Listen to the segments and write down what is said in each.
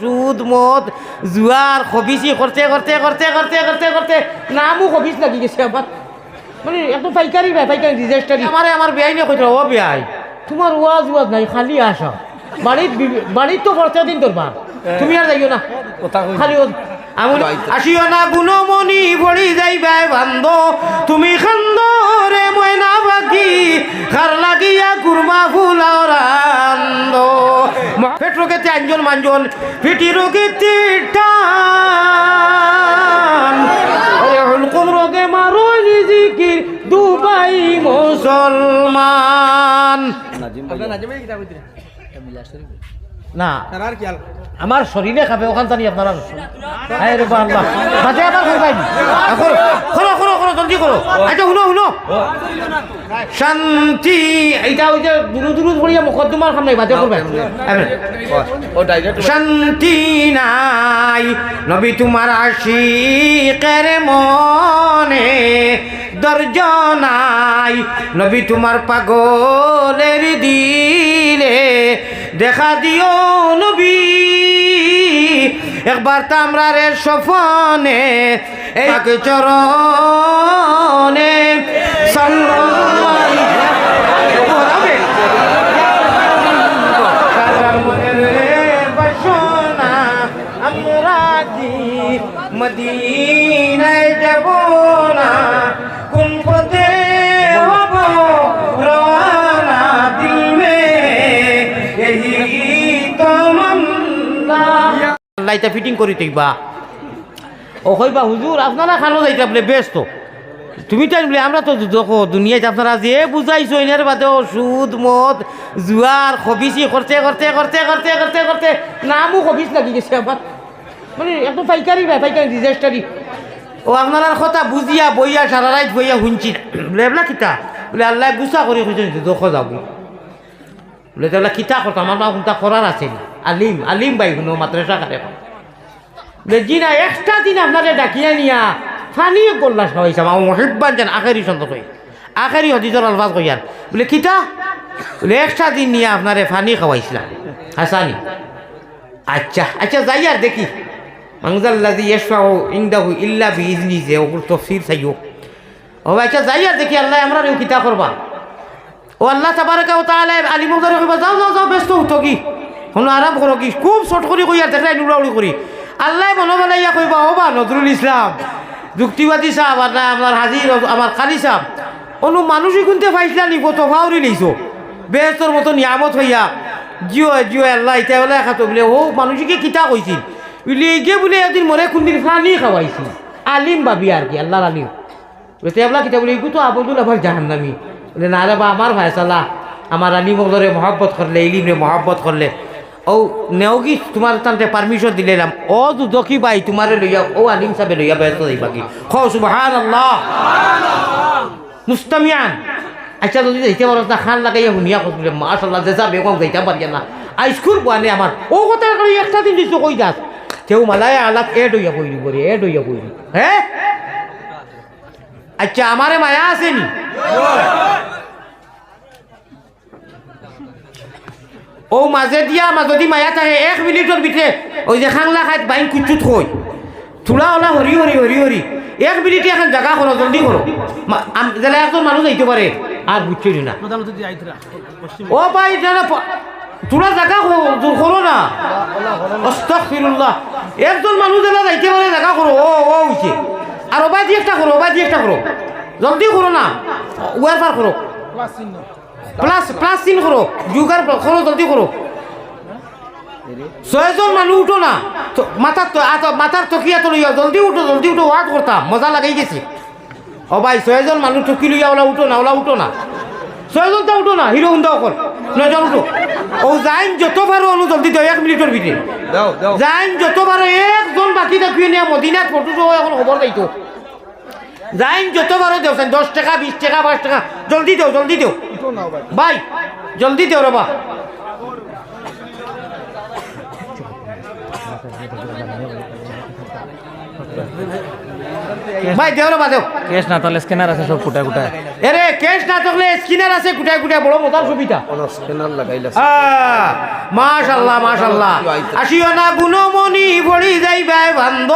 সুদ মদ জুয়ার খবিসি করতে করতে করতে করতে করতে করতে নামও খবিস লাগি গেছে আমার মানে এত পাইকারি ভাই পাইকারি রেজিস্টারি আমার আমার বেআই নিয়ে কইতে ও বেআই তোমার ওয়াজ ওয়াজ নাই খালি আসা বাড়ির বাড়ির তো খরচা দিন তোর মা তুমি আর যাইও না। খালি আসিও না গুণমণি ভরি যাইবাই বান্ধ। তুমি খান্দ রে ময়না বাকি খার লাগিয়া কুরমা ফুলাও রান্দ পেট রোগেতে আঞ্জন মাঞ্জন পিটি রোগেতে টান। ওরে হুলকুম রোগে মারো জিকির দুবাই মুসলমান। না আমার শরীরে খাবে ওখান জানি আপনারা হায় রে আল্লাহ বাজে আবার করবাই এখন করো করো করো জলদি করো আচ্ছা শুনো শুনো শান্তি এইটা ওই যে দুরু দুরু পড়িয়া মুকদ্দমার সামনে বাজে করবে শান্তি নাই নবী তোমার আশিকের মনে দর্জ নাই নবী তোমার পাগলের দিলে দেখা দিও নবী। একবার তামরার সফনে এক চরণে আমরা লাইটা ফিটিং করি তুইবা ও কইবা, হুজুর, আপনারা খানো যাইতা বলে ব্যস্ত। তুমি তাই বলে, আমরা তো দেখো দুনিয়াতে আপনারা যে বুঝাইছো, এনার বাদেও সুদ, মদ, জুয়ার, খবিসি করতে করতে করতে করতে করতে করতে, নামও খবিস লাগি গেছে আমার মানে এত পাইকারি নাই পাইকারি রেজিস্টারি ও আপনার কথা বুঝিয়া, বইয়া, সারা রাত বইয়া শুনছি। বলে এবলা কিতা? বলে, আল্লাহ গুছা করে খুঁজে দোষ যাব। বলে তাহলে কিতা করতাম আমার মা কোনটা করার আছে নি? আলিম আলিম বাই কোনো মাদ্রাসা কারে বলে জি না এক্সট্রা দিন আপনারে ডাকিয়া নিয়া ফানি গোল্লা খাওয়াইছাম আমার মহিব্বান যেন আখেরি সন্ত কই। আখেরি হদিজর আলফাজ কইয়ার বলে, কিতা? বলে এক্সট্রা দিন নিয়ে আপনারে ফানি খাওয়াইছিলাম। হাসানি আচ্ছা আচ্ছা যাই আর দেখি। মাংজাল্লাদি ইয়েশফাউ ইনদাহু ইল্লা বিইজনি যে ওগুলো তফসির চাইও। ও আচ্ছা যাই আর দেখি, আল্লাহ আমরা কিতা করবা। ও আল্লাহ তাবারকা ও তাআলা আলী মুদারে কইবা, যাও যাও যাও, ব্যস্ত হতো কি? হন আরাম করো কি খুব শর্ট করে কই আর দেখলাই নুরাউড়ি করি আল্লাহ মনে বলাইয়া কইবা বা নজরুল ইসলাম যুক্তিবাদী সাহেব আর না আমার হাজির আমার কালি সাহেব অনু মানুষই কিনতে পাইছিলা নি কত ভাউরি লইছো বেহতর মতো নিয়ামত হইয়া জিও জিও আল্লাহ ইটা বলে খাতো বলে ও মানুষকে কিতা কইছিল বলে এইগে বলে এদিন মরে কোনদিন ফানি খাওয়াইছিল আলিম ভাবি আর কি আল্লাহর আলিম। বলে তেবলা কিতা বলে তো আবদুল আবার জাহান্নামি। বলে, না রে বা আমার ভাইসালা আমার আলিম ওদরে মহাব্বত করলে ইলিম রে মহাব্বত করলে ও নেওগি, তোমার তান্তে পারমিশন দিলাম ও দুদকি বাই, তোমারে লইয়া ও আলিম সাহেব লইয়া ব্যস্ত যাইবা কি? খ সুবহান আল্লাহ মুস্তামিয়ান। আচ্ছা যদি যাইতে পারো না খান লাগাইয়া শুনিয়া কৈছিলে মাশাল্লাহ যে যাবে কম যাইতে পারি না আইস্কুল পোৱানে আমার ও কথা করে একটা দিন দিছো কই যাস। কেউ মালাই আলাপ এড হইয়া কইলি করে এড হইয়া কইলি হ্যাঁ আচ্ছা আমারে মায়া আসেনি ও মাঝে দিয়া মাজদি মায়া থাকে এক মিনিটৰ ভিতরে ওই যে খাংলা খাইত বাইন কুচুত হই থোলা ওলা হরি হরি হরি হরি এক মিনিটে এখন জায়গা করো জলদি করো যেন একজন মানুষ যাইতে পারে আর বুঝছি না ও ভাই প- তোরা জায়গা করো না। অস্তক ফিরুল্লাহ একজন মানুষ যেন যাইতে পারে জায়গা করো ও ও হইছে আর ওবাই দিয়ে একটা করো ওবাই দিয়ে একটা করো জলদি করো না। ওয়ার পার করো প্লাস প্লাস চিন করো যুগার করো জলদি করো ছয়জন মানুষ উঠো না। তো মাথার তো মাথার তকিয়া তো লইয়া জলদি উঠো জলদি উঠো ওয়াট করতাম মজা লাগাই গেছে। ও ভাই ছয়জন মানুষ টকি লইয়া ওলা উঠো না ওলা উঠো না। ছয়জন তো উঠো না হিরো হুন্দা অকল। নয়জন উঠো। ও যাইন যত পারো অনু জলদি দেও এক মিনিটের ভিতরে যাইন যত পারো একজন বাকি থাকিয়ে নিয়ে মদিনাত ফটো সহ এখন খবর যাইতো যাইন যত পারো দেও দশ টাকা বিশ টাকা পাঁচ টাকা জলদি দেও জলদি দেও ভাই জলদি দেও রবা ভাই দেও রে বা দেও। ক্যাশ না তাহলে স্ক্যানার আছে সব কুটায় কুটায়। এরে ক্যাশ না থাকলে স্কিনার আছে কুটায় কুটায় বড় মজার সুবিধা স্ক্যানার লাগাইলা মাশাল্লাহ মাশাল্লাহ। আসিও না গুণমণি ভরি যাইবাই বান্ধ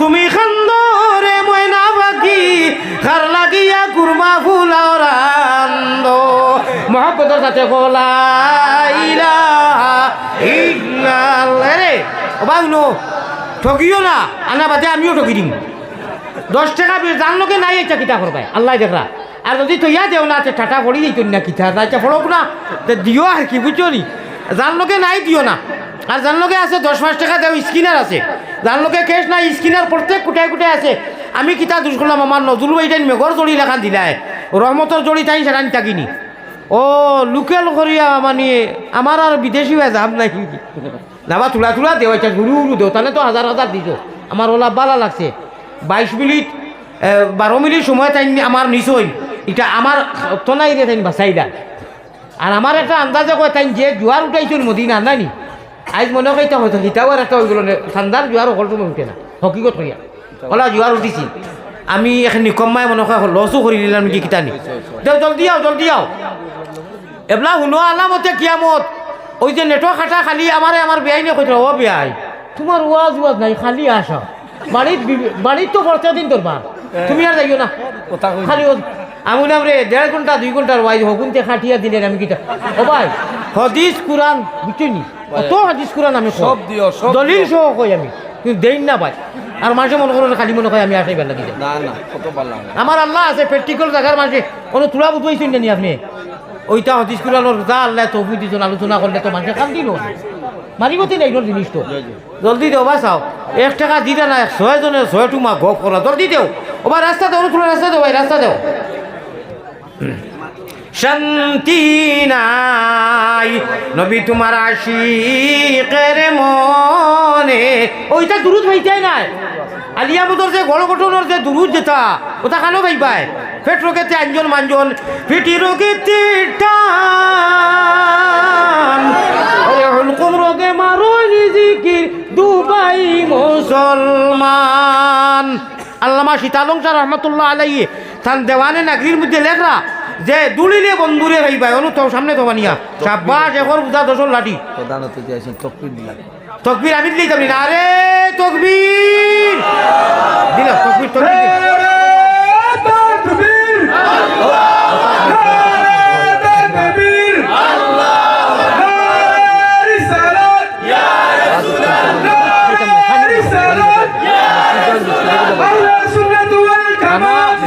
তুমি খান্দ রে ময়না বাকি খার লাগিয়া কুরমা ফুলাও রান্দ মহব্বতের সাথে রে ও বাউনো ঠকিও না। আনা বাদে আমিও ঠকি দিম। দশ টাকা জান লোকে নাই এটা কিতা করবাই আল্লাহ দেখরা। আর যদি তৈয়া দেও না টাটা পড়ি দিত না কিতা না এটা ফলক না। দিও আর কি, বুঝছ নি? জান লোকে নাই দিও না। আর জান লোকে আছে, দশ পাঁচ টাকা দেও, স্কিনার আছে। জান লোকে কেস নাই, স্কিনার প্রত্যেক কুটায় কুটায় আছে। আমি কিতা দুষ করলাম, আমার নজরুল ভাইটাই মেঘর জড়ি লেখান দিলাই রহমতর জড়ি তাই সেটা থাকিনি ও, লোকেল করিয়া মানে আমার আর বিদেশি হয়ে যাম নাই। নাবা তুলা তুলা দেও এটা গুরু গুরু দেও তাহলে তো হাজার হাজার দিছ। আমার ওলা বালা লাগছে। বাইশ মিনিট বারো মিনিট সময় তাই আমার নিচই এটা আমার তনাই রে তাই বাসাইদা আর আমার একটা আন্দাজে কয় তাই যে জোয়ার উঠাইছিল মদিনা নানি আজ মনে হয় এটা হয়তো হিতাও আর একটা ওইগুলো ঠান্ডার জোয়ার অকল সময় উঠে না। হকিকত হইয়া ওলা জোয়ার উঠিছিল আমি এখন নিকম্মাই মনে হয় লসও করে দিলাম নাকি কিতানি জলদি আও জলদি আও। এবলা শুনো আলামতে কিয়ামত। ওই যে নেটো খাটা খালি আমারে আমার বেয়াই নিয়ে কইছিল ও বেয়াই। তোমার ওয়াজ ওয়াজ নাই খালি আসা বাড়িত বি- বাড়িত তো খরচা দিন তোর মা তুমি আর যাইও না। খালি আমি বললাম রে দেড় ঘণ্টা দুই ঘণ্টার ওয়াইজ হগুনতে খাটিয়া দিলেন আমি কিটা ও ভাই হদিস কুরআন বুঝছি নি? অত হাদিস কুরআন আমি। সব দিও, দলিল সহ কই আমি। কিন্তু দেই না ভাই। আর মাসে মনে করো খালি মনে হয় আমি কত ভালো লাগে আমার আল্লাহ আছে প্র্যাকটিক্যাল জায়গার মাঝে কোনো তুলা বুঝাইছেন জানি আপনি। ওইটা হদিস কুরানোর যা আল্লাহ তৌফিক দিয়েছেন আলোচনা করলে তো মানুষের কান্দি নো মারিবতে নাই জিনিস তো। জলদি দেও বা চাও এক টাকা দিলে না ছয় জনে ছয় টুমা গপ করা। জলদি দেও। ওবার রাস্তা দেও তুলা রাস্তা দেও ভাই রাস্তা দেও। শান্তি নাই নবী তোমার আশিকের মনে। ওইটা দুরুদ ভাইতাই নাই আলিয়া বুদর যে গড় গঠনের যে দুরুদ যেটা, ওটা কেন ভাইবাই পেট রোগেতে আঞ্জন মাঞ্জন পিটি রোগেতে টান। রোগে মারো জিকির, দুবাই মুসলমান। আল্লামা সীতালং শাহ রহমতুল্লাহ আলাইয়ে তান দেওয়ানে নাগরির মধ্যে লেখরা যে দুলিলে বন্ধুরে ভাই অনু তো সামনে তো বানিয়া সাব্বাস এখন বুঝা দশর লাঠি। প্রধানত যে আছেন তকবির দিলাম তকবির আমি দিলেই যাবি না। আরে তকবির দিল তকবির তকবির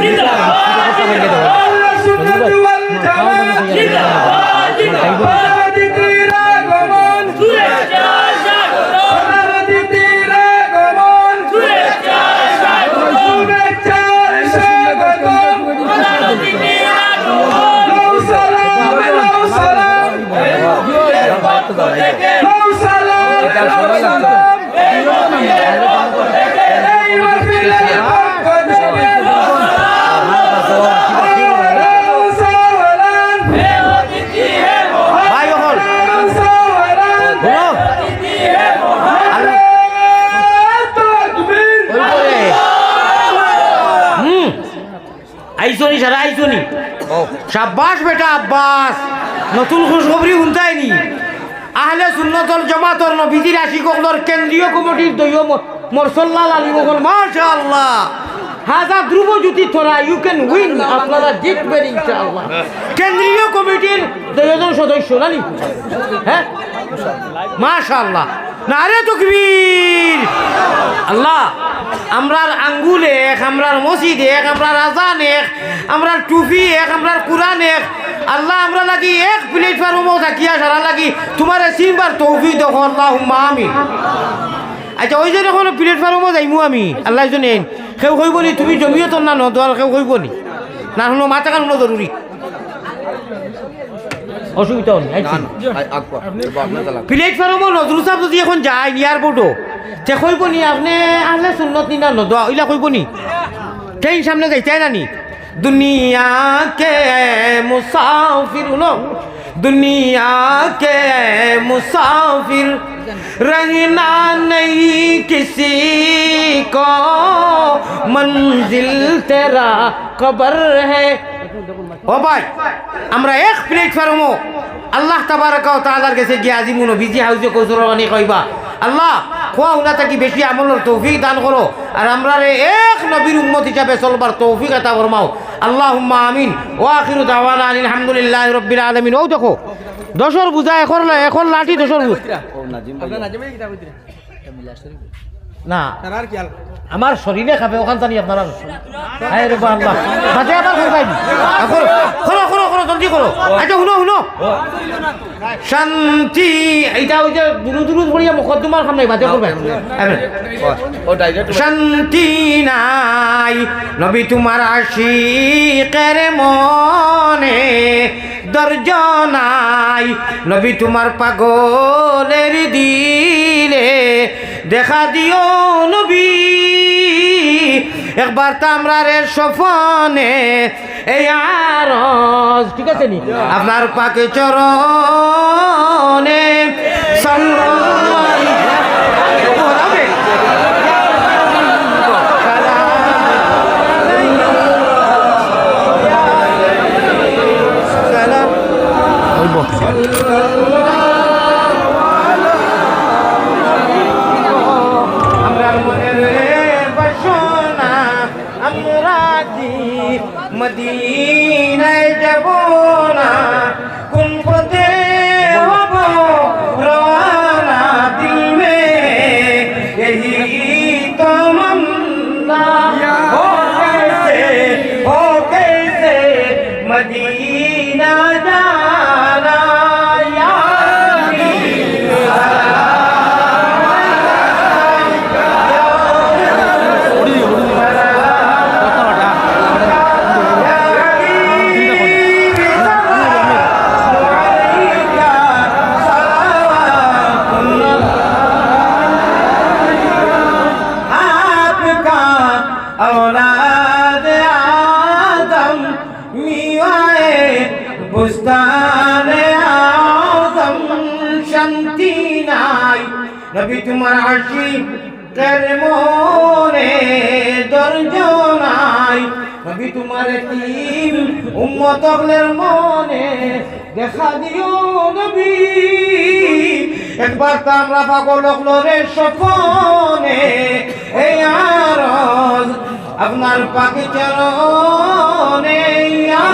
দিল। ভাই সাব্বাস বেটা আব্বাস নতুন খুশখবরি শুনতাইনি আহলে সুন্নতল জমাতর নবীজির আশিকলর কেন্দ্রীয় কমিটির দৈয় মরসল্লাল আলী মোগল মাশাআল্লাহ হাজা ধ্রুব জ্যোতি থরা ইউ ক্যান উইন আপনারা জিতবেন ইনশাআল্লাহ কেন্দ্রীয় কমিটির দৈয়জন সদস্য নানি হ্যাঁ মাশাআল্লাহ নারে তকবীর আল্লাহ আমরার আঙ্গুল এক, আমরার মসজিদ এক, আমরার আজান এক, আমরার টুপি এক, আমরার কুরআন এক। আল্লাহ আমরা লাগি এক প্লেটফর্মও থাকিয়া সারা লাগি তোমার সিনবার তৌফিক দেখো আল্লাহ আমিন। আচ্ছা ওই যে দেখো প্লেটফর্মও যাইমু আমি। আল্লাহ জনে সেও কইব নি, তুমি জমিও তোর না নদোয়াল সেও কইব নি? শুনো, মাথা কান জরুরি। অসুবিধা নেই প্লেটফর্মও নজরুল সাহেব যদি এখন যায় এয়ারপোর্টও তে কইব নি আপনি আসলে সুন্নত নি না নদোয়া ওইলা কইব নি? ট্রেন সামনে যাইতে না নি? দুনিয়া কে মুসাফির লো দুনিয়া কে মুসাফির رہنا نہیں کسی کو منزل تیرا قبر ہے ও ভাই আমরা এক প্ল্যাটফর্মও আল্লাহ তাবারাকা ও তাআলার কাছে গিয়ে আজি মুনো বিজি হাউজে কৌশলবাণী কইবা আল্লাহ খোয়া উনা থাকি বেশি আমলের তৌফিক দান করো আর আমরা রে এক নবীর উম্মত হিসাবে চলবার তৌফিক আতা ফরমাও। আল্লাহুম্মা আমিন। ও আখিরু দাওয়ানা আনিল হামদুলিল্লাহি রাব্বিল আলামিন। ও দেখো দশর বুঝা এখন এখন লাঠি দশর বুঝ না। আমার শরীরে খাবে ওখান জানি আপনারা হায় রে আল্লাহ মাঝে আবার জলদি করো আচ্ছা শুনো শুনো শান্তি এইটা ওই যে দুরু দুরু পড়িয়া মুকদ্দমার সামনে মাঝে করবে শান্তি নাই নবী তোমার আশিকের মনে দর্জ নাই নবী তোমার পাগলের দিলে দেখা দিও নবী একবার তো আমরা রে সফনে এই আর ঠিক আছে নি? আপনার পাকে চরণে আমরা একবার তামরা পাগল লোরে সপনে এই আর আপনার পাখি চরণে ইয়া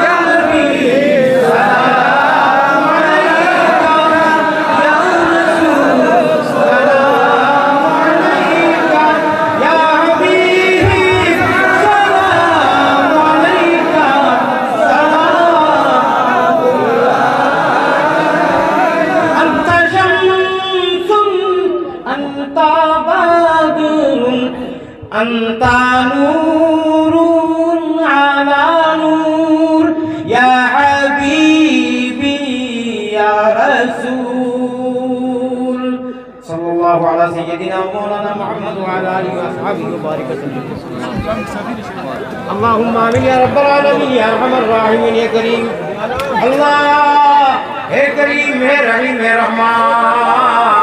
أنت نور على نور يا حبيبي يا رسول صلى الله على سيدنا مولانا محمد وعلى آله وأصحابه وبارك وسلم اللهم آمين يا رب العالمين يا أرحم الراحمين يا كريم الله يا كريم يا رحيم يا رحمن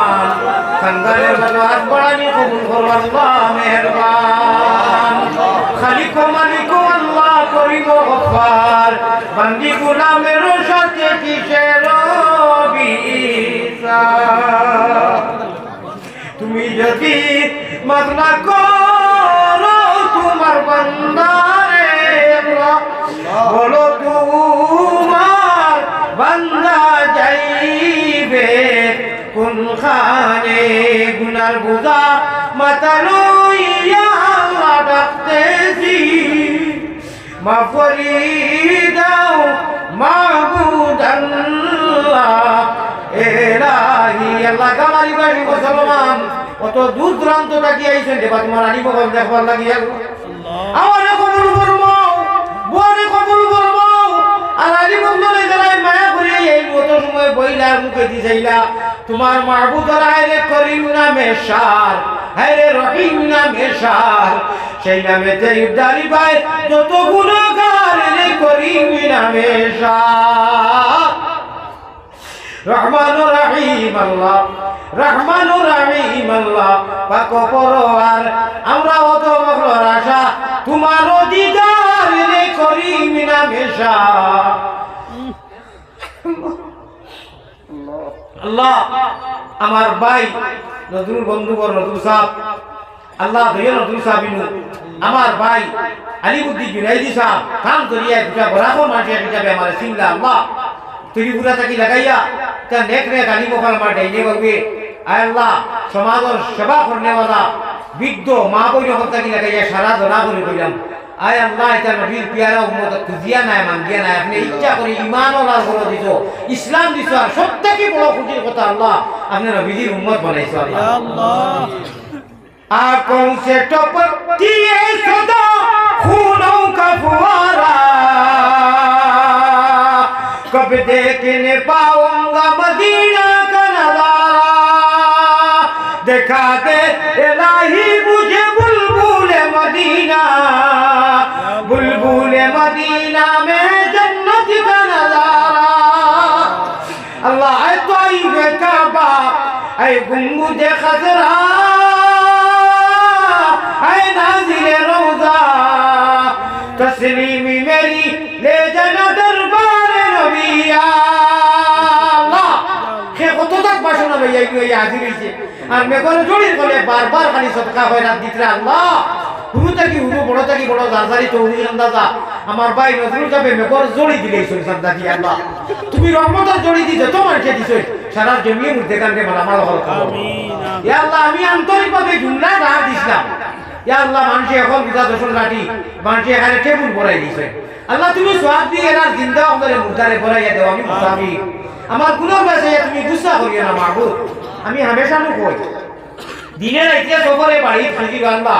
সন্তানের বরবাদ বড়ানি কবুল করো, আল্লাহ মেহরবান। খালিক ও আল্লাহ করিম ও গফফার বান্দি গুলামের সাথে কিসের তুমি যদি মাতলা করো তোমার বান্দারে বলো তোমার বান্দা যাইবে কোন খানে গুনার বুঝা মাতা লইয়া ডাকতেছি। মাফরি দাও মাহবুদ আল্লাহ। এলাহি আল্লাহ গামারি বাড়ি মুসলমান। কত দূর দূরান্ত আইছেন দেবা তোমার আনি বগল দেখবার লাগিয়া আমারে কবুল ফরমাও বুয়ারে কবুল ফরমাও। আর আলী বন্ধনে যারাই মায়া করিয়া এই মতো সময় বইলা মুখে দিছাইলা তোমার মাহবুদ রায় করিম নামে সার হ্যাঁ রে রহিম নামে সার। সেই নামে তেইদারি ভাই যত গুণগার রে করিম নামে সার। রহমান রহিম আল্লাহ রহমান রহিম আল্লাহ, পাক পরওয়ার আমরা অত বকর আশা তোমার দিদার রে করি মিনা মেশা আল্লাহ, আমার ভাই নজরুল বন্ধুবর, নজরুল সাহ আল্লাহ ধৈর্য নজরুল সাহিনু আমার ভাই আলিবুদ্দিন জুনাইদি সাহ কাম করিয়া দুটা বরাবর মানুষের হিসাবে আমার সিংলা আল্লাহ। ত্রিপুরা থাকি লাগাইয়া, তা নেক নেক আলি মোকাল আমার ডাইনে বাবু আয় আল্লাহ, সমাজের সেবা করনেওয়ালা বৃদ্ধ মা বই রকম থাকি লাগাইয়া সারা ধরা করে কইলাম আয় আল্লাহ এটা নবীর পিয়ারা উম্মত দিয়া নাই মান দিয়া নাই। আপনি ইচ্ছা করে ইমান ওলার করে দিছো ইসলাম দিছো আর সব থেকে বড় খুশির কথা আল্লাহ আপনি নবীর উম্মত বানাইছো আল্লাহ। আর কোন সে টপ টপতি সদা খুনও কাফুয়ারা ফুয়ারা। কব দেখনে পাওঙ্গা মদিনা কা নজারা দেখা দে এলাহি বুঝে मदीना में जन्नत का नजारा अल्लाह है तो ये काबा ऐ गुंबुद खजरा ऐ नाजिर रोजा तस्लीमी मेरी ले जाना दरबार नबिया আল্লাহ সে কত তাক বাসনা ভাইয়া এগুলো এই হাজির হয়েছে আর মেঘর জড়ির বলে বারবার খালি সৎকা হয় রাত দিতে আল্লাহ হুরু থাকি হুরু বড় থাকি বড় জারজারি চৌধুরী আন্দাজা? আমার ভাই নজরুল যাবে মেঘর জড়ি দিলে সরিষার দাদি আল্লাহ। তুমি রহমতের জড়ি দি যত মানুষে দিছো সারা জমিয়ে মধ্যে কানকে মালামাল হল ইয়া আল্লাহ আমি আন্তরিকভাবে জুমলা না দিছিলাম। ইয়া আল্লাহ মানুষে এখন বিদা দশন লাঠি মানুষে এখানে টেবুল ভরাই দিছে। আল্লাহ তুমি সোয়াব দিয়ে এনার জিন্দা আমাদের মুর্দারে ভরাইয়া দেও আমি মুসাফির আমার কোনো কাছে তুমি গুসা করিও না মাহবুব। আমি হামেশা নো দিনের আইতে সবরে বাড়ি থাকি আল্লাহ।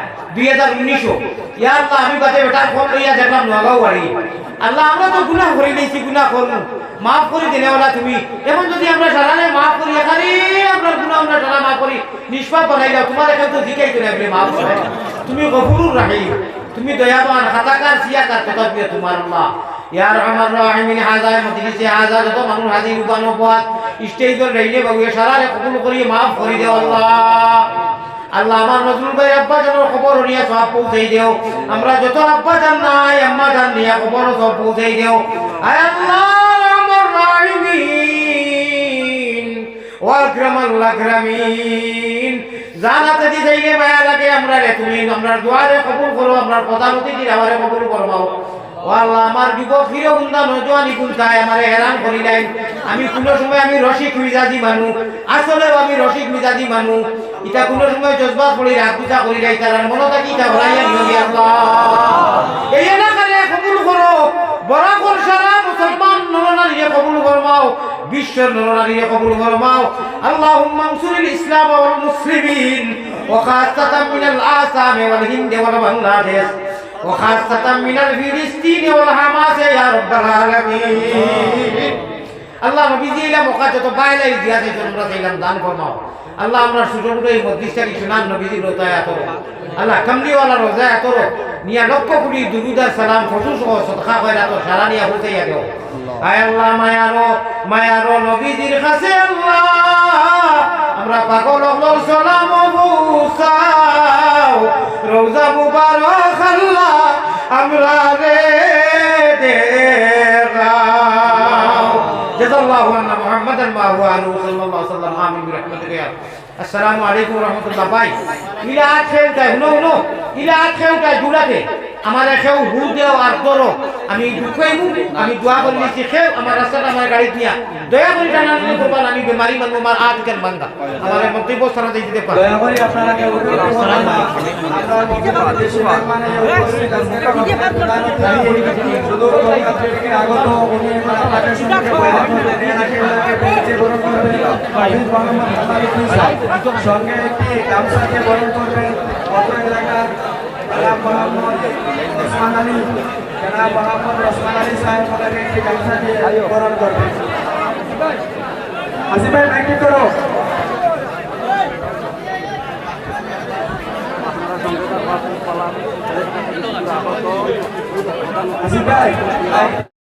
দুই হাজার উনিশশো। ইয়া আমি বাদে বেটার ফোন লইয়া দেখলাম, নোয়াগাঁও বাড়ি। আল্লাহ, আমরা তো গুনাহ করে নিয়েছি গুনাহ করব মাফ করে দিলে তুমি। এখন যদি আমরা সারালে মাফ করি এখানে আপনার গুনাহ আমরা সারা মাফ করি। নিষ্পাপ বানাই দাও, তোমার এখানে তো জিকাই করে বলে মাফ করে তুমি গফুরুর রাহি তুমি দয়াবান, খাতাকার, সিয়াকার কথা দিয়ে তোমার আল্লাহ। ইয়ার আমার রাহিমিন হাজায় মজলিসে হাজা যত মানুষ হাজির উপানো পথ স্টেজের রাইলে বাবু সারালে কবুল করিয়ে মাফ করে দেও আল্লাহ। আল্লাহ আমার নজরুল ভাই আব্বা জানোর খবর নিয়ে সব পৌঁছাই দেও। আমরা যত আব্বা জান নাই, আম্মা জান নিয়ে খবর সব পৌঁছাই দেও। জানাতে দি মায়া লাগে, আমরা তুমি, আমরা দুয়ারে কবুল করো, আমরা প্রধান অতিথি আমারে কবুল করবাও ও আল্লাহ আমার যুবক হিরো গুন্দা নজওয়ানি গুন্দায় আমার হেরান করিলাই আমি কোনো সময় আমি রসিক মিজাজি মানু, আসলে আমি রসিক মিজাজি মানু। ইটা কোনো সময় জজবা পড়ি রাগ পূজা করি যাই তার মনে থাকি ইটা ভরাইয়া নিয়ে আল্লাহ। এই এলাকারে কবুল করো বরাকর সারা মুসলমান কবুল ফরমাও, বিশ্বের নরনারীরে কবুল ফরমাও। আল্লাহুম্মা আনসুরিল ইসলাম ওয়াল মুসলিমিন, ওয়া খাসাতাম মিনাল আসাম ওয়াল হিন্দ ওয়াল বাংলাদেশ। وخاصة من الفلسطين والحماس يا رب العالمين আল্লাহ নবীজি ইলা মকা যত বাইলা ইতিহাসে তোমরা চাইলাম দান ফরমাও আল্লাহ আমরা ছোট ছোট এই মধ্যিষ্ঠা কিছু নাম নবীজি রোজায় আতর আল্লাহ কামলিওয়ালা রোজায় আতর নিয়া লক্ষ কোটি দুরুদার সালাম ফসু সহ সদকা কয় তো সারা নিয়া হুতাইয়া দেও আয় আল্লাহ মায়ারো মায়ারো নবীজির কাছে আল্লাহ আমরা পাগল হল সালাম বুসাও রোজা মুবারক আল্লাহ আমরা রে দেগাও جزا الله عنا محمدا ما هو عنه صلى الله عليه وسلم آمين برحمتك يا السلام عليكم ورحمة الله باي ইলা আট খেউ তাই হুনো হুনো ইলা আট খেউ তাই জুড়াতে আমার খেউ হু দেও আর করো আমি দুঃখাইমু আমি দোয়া করে নিয়েছি খেউ আমার রাস্তাটা আমার গাড়ি দিয়া। দয়া করে টানা করবার আমি বেমারি মানবো আমার আট কেন বান্দা? আমার মন্তব্য সারা দিয়ে দিতে পারো। দয়া করে আপনারা কেউ মানে উনি আপনাদের সঙ্গে একটি গামছাকে বরণ করবেন। অত্র এলাকার আলাপ মোহাম্মদ ওসমান আলী জনাব মোহাম্মদ রসমান আলী সাহেব ওনাকে একটি গামছা দিয়ে বরণ করবেন